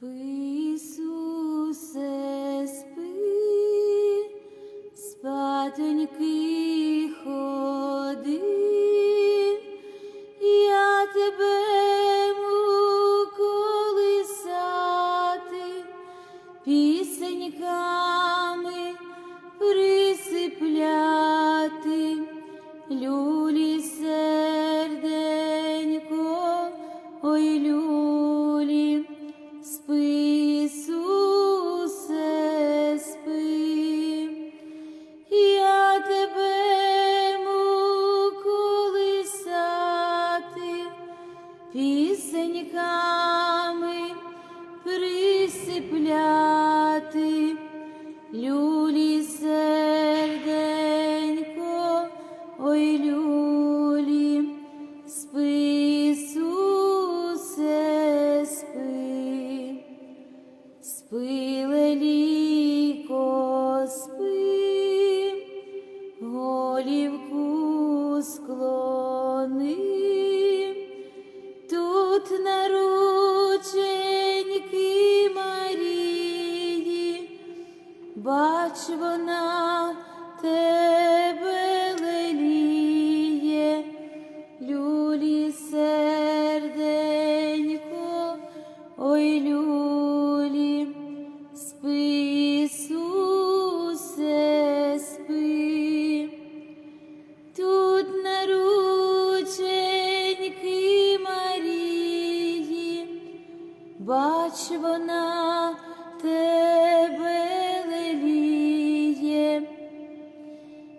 We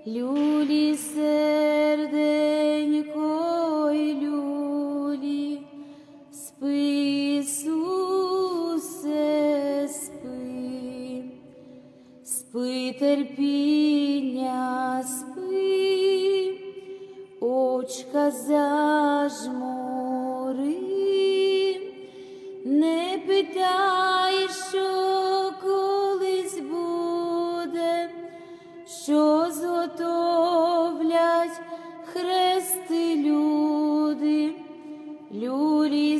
люлі люлі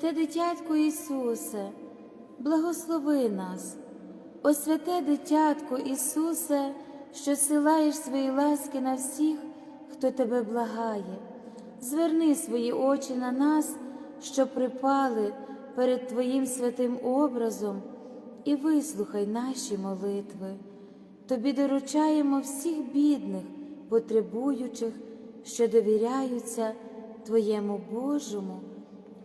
Святе дитятко Ісусе, благослови нас, о святе дитятко Ісусе, що силаєш свої ласки на всіх, хто тебе благає. Зверни свої очі на нас, що припали перед Твоїм святим образом, і вислухай наші молитви. Тобі доручаємо всіх бідних, потребуючих, що довіряються Твоєму Божому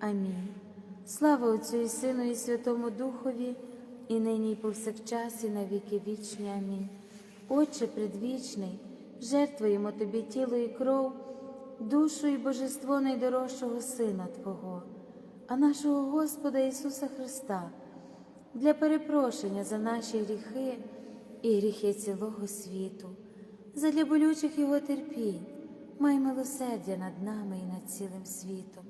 Амінь. Слава Отцю і Сину, і Святому Духові, і нині, і повсякчас, і на віки вічні. Амінь. Отче предвічний, жертвуємо Тобі тіло і кров, душу і божество найдорожчого Сина Твого, а нашого Господа Ісуса Христа, для перепрошення за наші гріхи і гріхи цілого світу, задля болючих Його терпінь, май милосердя над нами і над цілим світом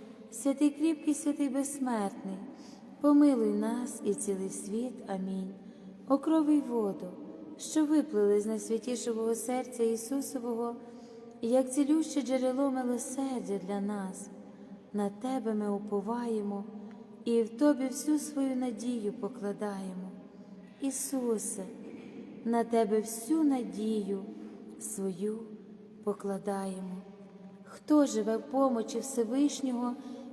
святий кріпкий, святий безсмертний, помилуй нас і цілий світ. Амінь. О воду, що виплили з найсвятішого серця Ісусового, як цілюще джерело милосердя для нас. На Тебе ми уповаємо і в Тобі всю свою надію покладаємо. Ісусе, на Тебе всю надію свою покладаємо. Хто живе в помочі Всевишнього,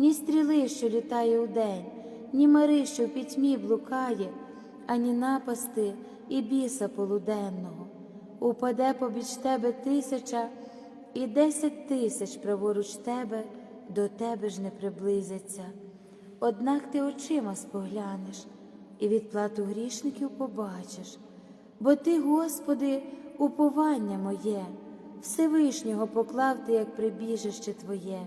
ні стріли, що літає удень, ні мари, що в пітьмі блукає, ані напасти і біса полуденного. Упаде побіч тебе тисяча і десять тисяч праворуч тебе, до тебе ж не приблизяться. Однак ти очима споглянеш і відплату грішників побачиш, бо ти, Господи, уповання моє, Всевишнього поклав ти, як прибіжище Твоє.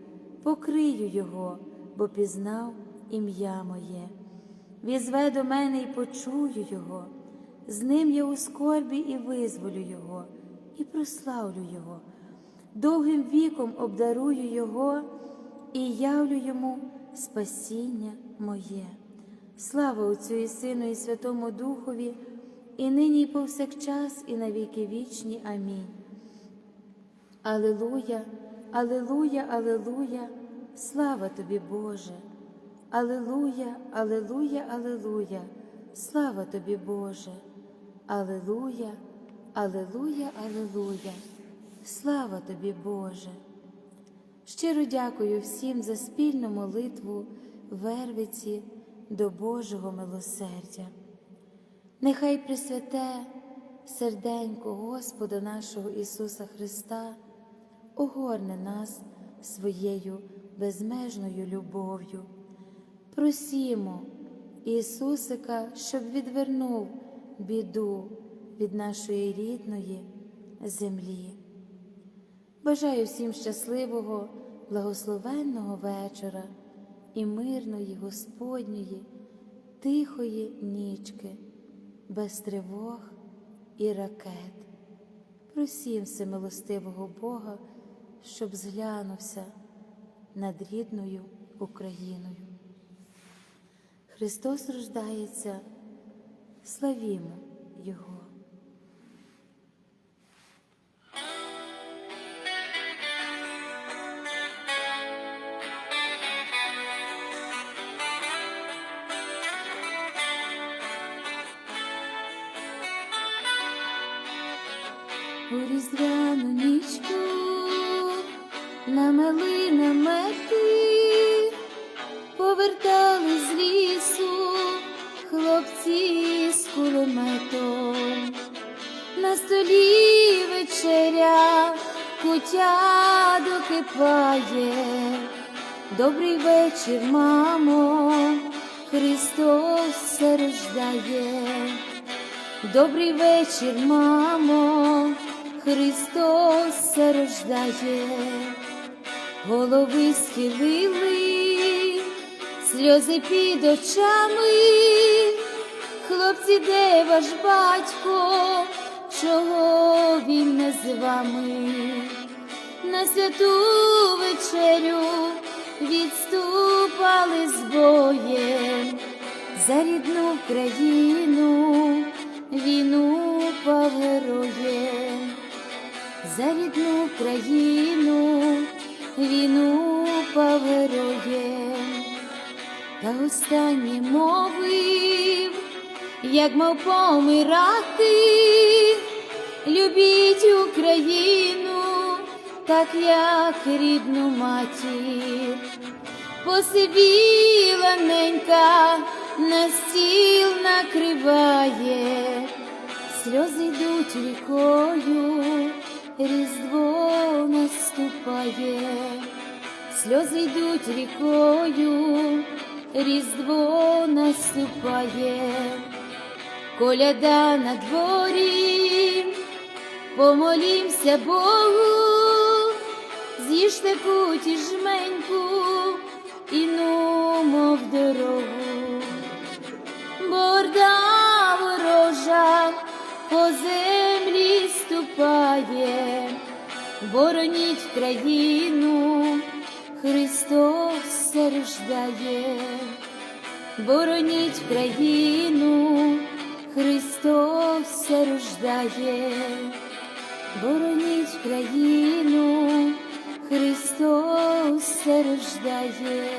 покрию його, бо пізнав ім'я моє. Візве до мене і почую його, з ним я у скорбі і визволю його, і прославлю його, довгим віком обдарую його і явлю йому спасіння моє. Слава Отцю і Сину, і Святому Духові, і нині, і повсякчас, і на віки вічні. Амінь. Алилуя, Алилуя, Алилуя, слава тобі, Боже. Алилуя, Алилуя, Алилуя, слава тобі, Боже. Алилуя, Алилуя, Алилуя, слава тобі, Боже. Щиро дякую всім за спільну молитву Вервиці до Божого милосердя. Нехай Пресвяте серденько Господа нашого Ісуса Христа огорне нас своєю безмежною любов'ю. Просімо Ісусика, щоб відвернув біду від нашої рідної землі. Бажаю всім щасливого, благословенного вечора і мирної Господньої, тихої нічки, без тривог і ракет. Просім всемилостивого Бога, щоб зглянувся над рідною Україною. Христос рождається, славімо Його. На столі вечеря кутя докипає. Добрий вечір, мамо, Христос рождає. Добрий вечір, мамо, Христос рождає, голови схилили, сльози під очами, хлопці, де ваш батько, чого він не з вами? На святу вечерю відступали з боєм. За рідну країну війну пав героєм, за рідну країну війну пав героєм, та останнє мовив, як мав помирати, любіть Україну, так як рідну матір, посивіла ненька на стіл накриває, сльози йдуть рікою, різдво наступає, сльози йдуть рікою, різдво наступає, коляда на дворі, помолімся Богу, з'їжте куті жменьку і нумо в дорогу. Борда ворожа по землі ступає, бороніть країну, Христос се рождає, бороніть країну, Христос рождає, бороніть країну, Христос страждає.